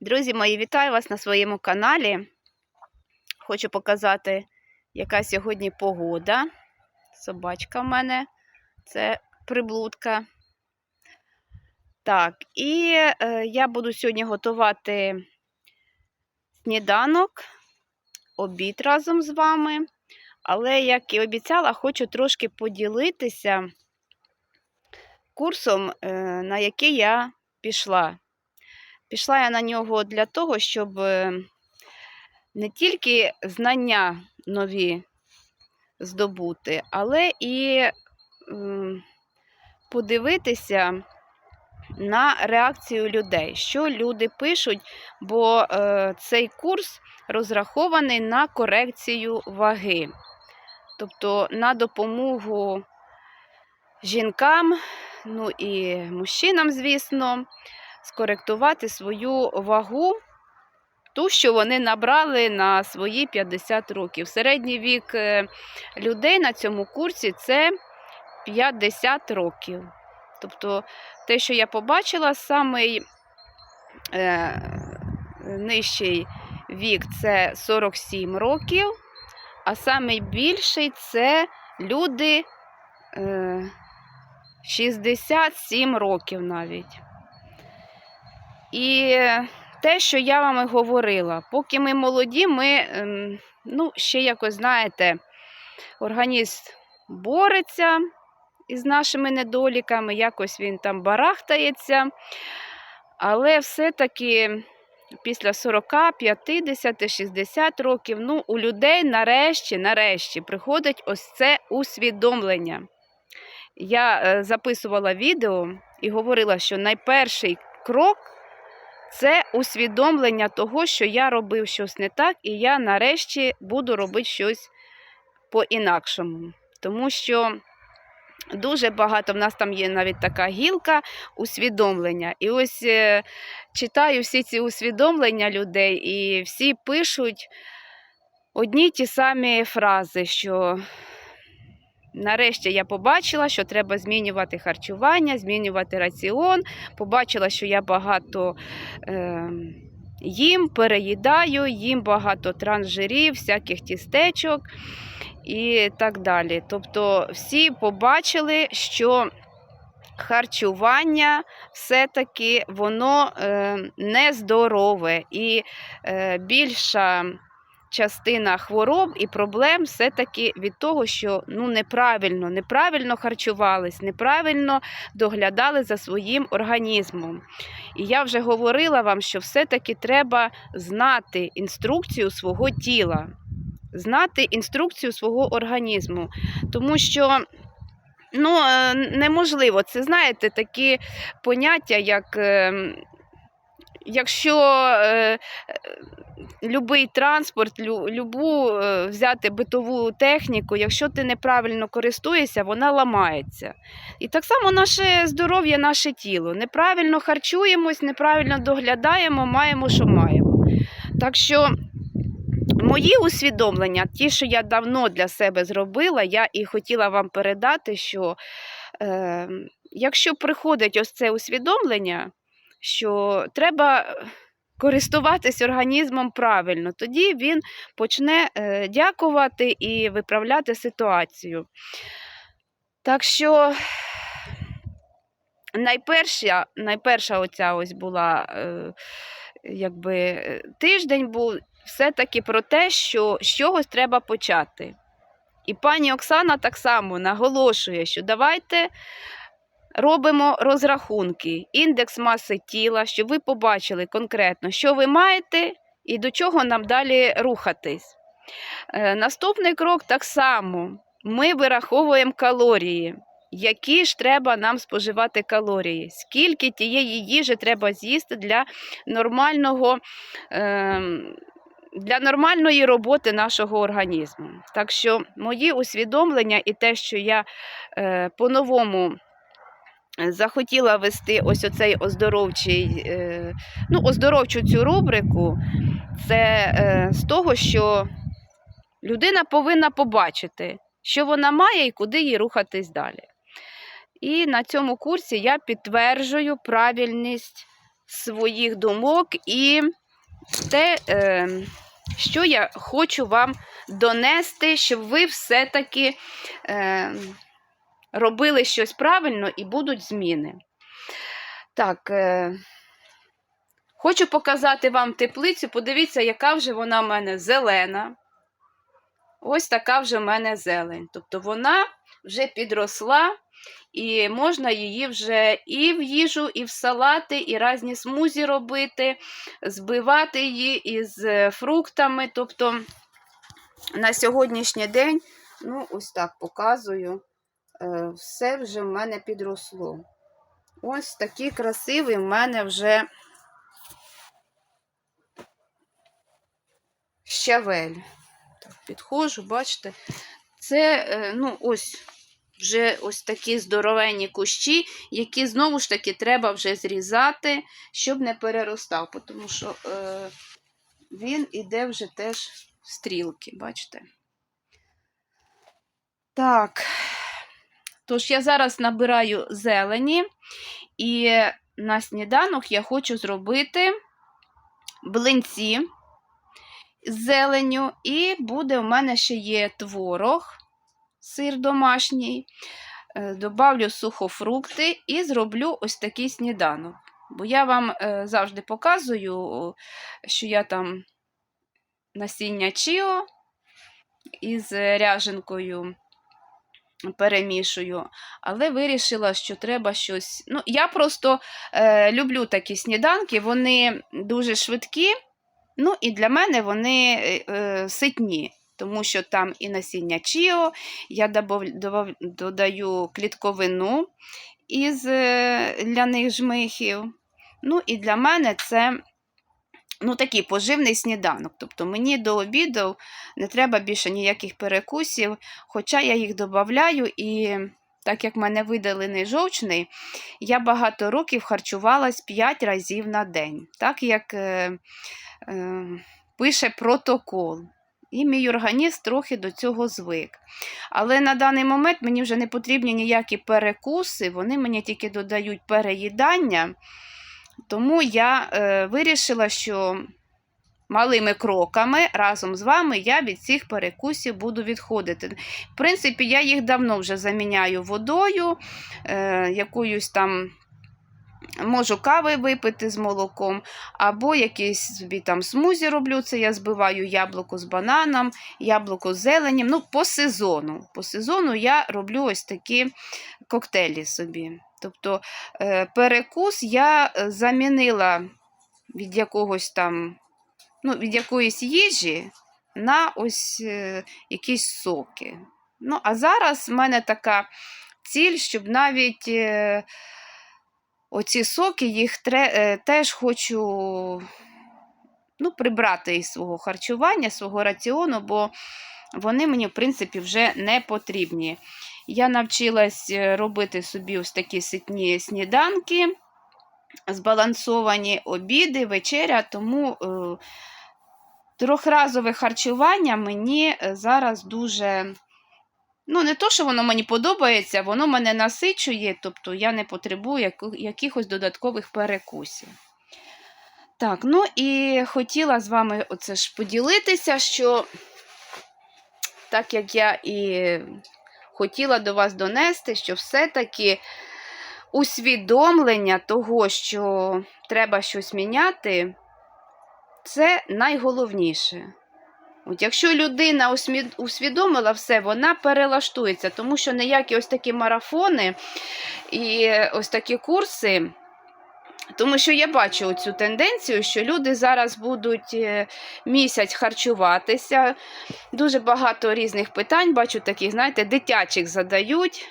Друзі мої, вітаю вас на своєму каналі. Хочу показати, яка сьогодні погода. Собачка в мене це приблудка. Так, і е, я буду сьогодні готувати сніданок, обід разом з вами. Але, як і обіцяла, хочу трошки поділитися курсом, е, на який я пішла. Пішла я на нього для того, щоб е, не тільки знання нові здобути, але і подивитися на реакцію людей, що люди пишуть, бо е, цей курс розрахований на корекцію ваги, тобто на допомогу жінкам, ну і мужчинам, звісно скоректувати свою вагу, ту, що вони набрали на свої 50 років. Середній вік е, людей на цьому курсі це 50 років. Тобто те, що я побачила, самий е, нижчий вік це 47 років, а самий більший це люди е, 67 років навіть. І те, що я вам і говорила, поки ми молоді, ми, ем, ну, ще якось, знаєте, організм бореться із нашими недоліками, якось він там барахтається. Але все-таки після 40, 50, 60 років, ну, у людей нарешті, нарешті приходить ось це усвідомлення. Я е, записувала відео і говорила, що найперший крок це усвідомлення того, що я робив щось не так, і я нарешті буду робити щось по-інакшому. Тому що дуже багато в нас там є навіть така гілка усвідомлення. І ось е, читаю всі ці усвідомлення людей, і всі пишуть одні ті самі фрази, що Нарешті я побачила, що треба змінювати харчування, змінювати раціон. Побачила, що я багато е, їм переїдаю, їм багато трансжирів, всяких тістечок і так далі. Тобто всі побачили, що харчування все-таки воно е, нездорове і е, більша частина хвороб і проблем все-таки від того, що ну, неправильно, неправильно харчувались, неправильно доглядали за своїм організмом. І я вже говорила вам, що все-таки треба знати інструкцію свого тіла, знати інструкцію свого організму. Тому що. Ну, е, неможливо. Це, знаєте, такі поняття, як ем, якщо е, любий транспорт, лю, любу е, взяти битову техніку, якщо ти неправильно користуєшся, вона ламається. І так само наше здоров'я, наше тіло. Неправильно харчуємось, неправильно доглядаємо, маємо, що маємо. Так що. Мої усвідомлення, ті, що я давно для себе зробила, я і хотіла вам передати, що е, якщо приходить ось це усвідомлення, що треба користуватись організмом правильно, тоді він почне е, дякувати і виправляти ситуацію. Так що найперша, найперша оця ось була е, якби, е, тиждень був все-таки про те, що з чогось треба почати. І пані Оксана так само наголошує, що давайте робимо розрахунки, індекс маси тіла, щоб ви побачили конкретно, що ви маєте і до чого нам далі рухатись. Е, наступний крок так само. Ми вираховуємо калорії. Які ж треба нам споживати калорії? Скільки тієї їжі треба з'їсти для нормального, е, для нормальної роботи нашого організму? Так що мої усвідомлення і те, що я е, по-новому захотіла вести ось оцей оздоровчий, е, ну, оздоровчу цю рубрику, це е, з того, що людина повинна побачити, що вона має і куди їй рухатись далі. І на цьому курсі я підтверджую правильність своїх думок і те, е, що я хочу вам донести, щоб ви все-таки робили щось правильно і будуть зміни. Так, е, хочу показати вам теплицю. Подивіться, яка вже вона в мене зелена. Ось така вже в мене зелень. Тобто вона вже підросла, і можна її вже і в їжу, і в салати, і різні смузі робити, збивати її із е, фруктами. Тобто на сьогоднішній день, ну, ось так показую, все вже в мене підросло. Ось такий красивий в мене вже щавель. Так, підходжу, бачите, це, е, ну, ось вже ось такі здоровенні кущі, які знову ж таки треба вже зрізати, щоб не переростав, тому що е, він іде вже теж в стрілки, бачите? Так, тож я зараз набираю зелені, і на сніданок я хочу зробити блинці з зеленю, і буде у мене ще є творог сир домашній, е, добавлю сухофрукти і зроблю ось такий сніданок. Бо я вам е, завжди показую, що я там насіння чіо із ряженкою перемішую, але вирішила, що треба щось. Ну, Я просто е, люблю такі сніданки, вони дуже швидкі, ну і для мене вони е, е, ситні тому що там і насіння чіо, я додаю клітковину із е, ляних жмихів. Ну, і для мене це ну, такий поживний сніданок. Тобто мені до обіду не треба більше ніяких перекусів, хоча я їх додаю і. Так як в мене видалений жовчний, я багато років харчувалась 5 разів на день, так як е, е, пише протокол. І мій організм трохи до цього звик. Але на даний момент мені вже не потрібні ніякі перекуси, вони мені тільки додають переїдання. Тому я е, вирішила, що малими кроками разом з вами я від цих перекусів буду відходити. В принципі, я їх давно вже заміняю водою, е, якоюсь там. Можу кави випити з молоком, або якісь собі там смузі роблю. Це я збиваю яблуко з бананом, яблуко з зеленням. Ну, по сезону. По сезону я роблю ось такі коктейлі собі. Тобто е, перекус я е, замінила від якогось там, ну, від якоїсь їжі на ось е, якісь соки. Ну, А зараз в мене така ціль, щоб навіть. Оці соки їх теж хочу ну, прибрати із свого харчування, свого раціону, бо вони мені, в принципі, вже не потрібні. Я навчилась е, робити собі ось такі ситні сніданки, збалансовані обіди, вечеря, тому е, трьохразове харчування мені е, зараз дуже Ну, не то, що воно мені подобається, воно мене насичує, тобто я не потребую якихось додаткових перекусів. Так, ну і хотіла з вами оце ж поділитися, що так як я і хотіла до вас донести, що все-таки усвідомлення того, що треба щось міняти, це найголовніше. От Якщо людина усвідомила все, вона перелаштується, тому що ніякі ось такі марафони і ось такі курси. Тому що я бачу цю тенденцію, що люди зараз будуть е, місяць харчуватися. Дуже багато різних питань, бачу таких, знаєте, дитячих задають.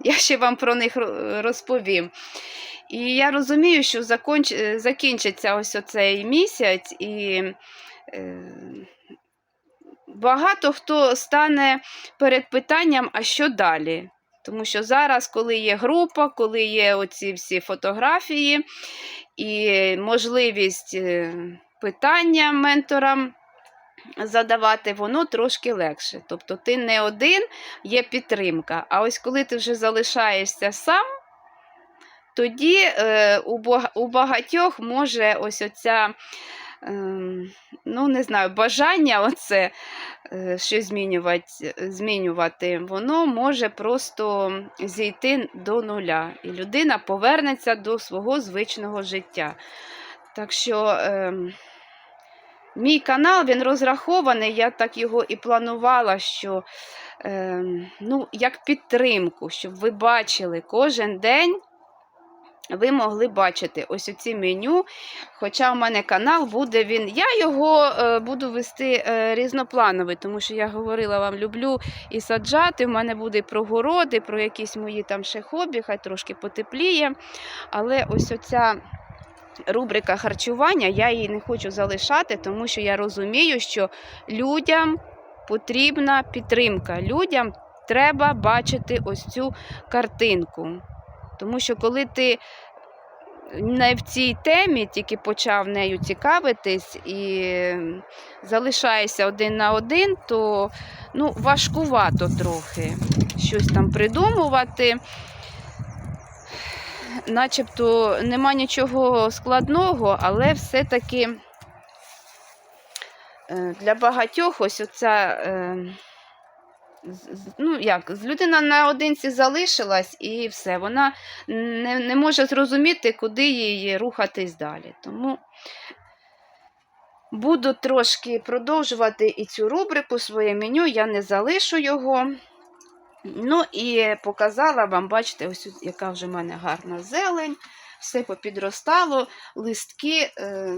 Я ще вам про них розповім. І я розумію, що закінчиться ось оцей місяць, і е, багато хто стане перед питанням, а що далі? Тому що зараз, коли є група, коли є оці всі фотографії і можливість е, питання менторам задавати, воно трошки легше. Тобто ти не один, є підтримка. А ось коли ти вже залишаєшся сам, тоді е, у, бага- у багатьох може ось оця, ем, ну не знаю, бажання оце е, щось змінювати, змінювати, воно може просто зійти до нуля. І людина повернеться до свого звичного життя. Так що ем, мій канал він розрахований, я так його і планувала, що ем, ну, як підтримку, щоб ви бачили кожен день. Ви могли бачити ось оці меню. Хоча в мене канал буде він. Я його е, буду вести е, різноплановий, тому що я говорила вам, люблю і саджати. В мене буде і про городи, про якісь мої там ще хобі, хай трошки потепліє. Але ось оця рубрика харчування, я її не хочу залишати, тому що я розумію, що людям потрібна підтримка. Людям треба бачити ось цю картинку. Тому що коли ти не в цій темі тільки почав нею цікавитись і залишаєшся один на один, то ну, важкувато трохи щось там придумувати. Начебто нема нічого складного, але все-таки е, для багатьох ось оця. Ну, як, людина наодинці залишилась і все. Вона не, не може зрозуміти, куди їй рухатись далі. Тому буду трошки продовжувати і цю рубрику, своє меню, я не залишу його. Ну і показала вам, бачите, ось яка вже в мене гарна зелень, все попідростало, листки. Е,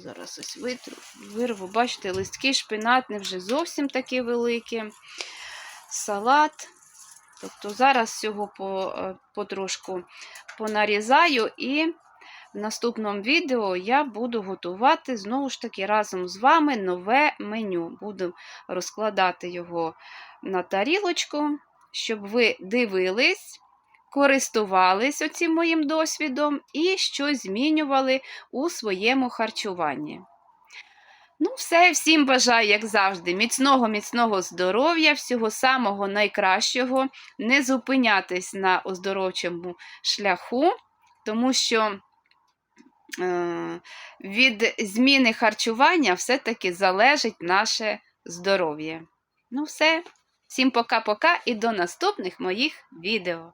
Зараз ось витру, вирву, бачите, листки шпинатні вже зовсім такі великі. Салат. Тобто зараз всього е, потрошку понарізаю і в наступному відео я буду готувати знову ж таки разом з вами нове меню. Буду розкладати його на тарілочку, щоб ви дивились, користувались оцим моїм досвідом і щось змінювали у своєму харчуванні. Ну, все, всім бажаю, як завжди, міцного, міцного здоров'я, всього самого найкращого, не зупинятись на оздоровчому шляху, тому що е, від зміни харчування все-таки залежить наше здоров'я. Ну, все, всім пока-пока і до наступних моїх відео.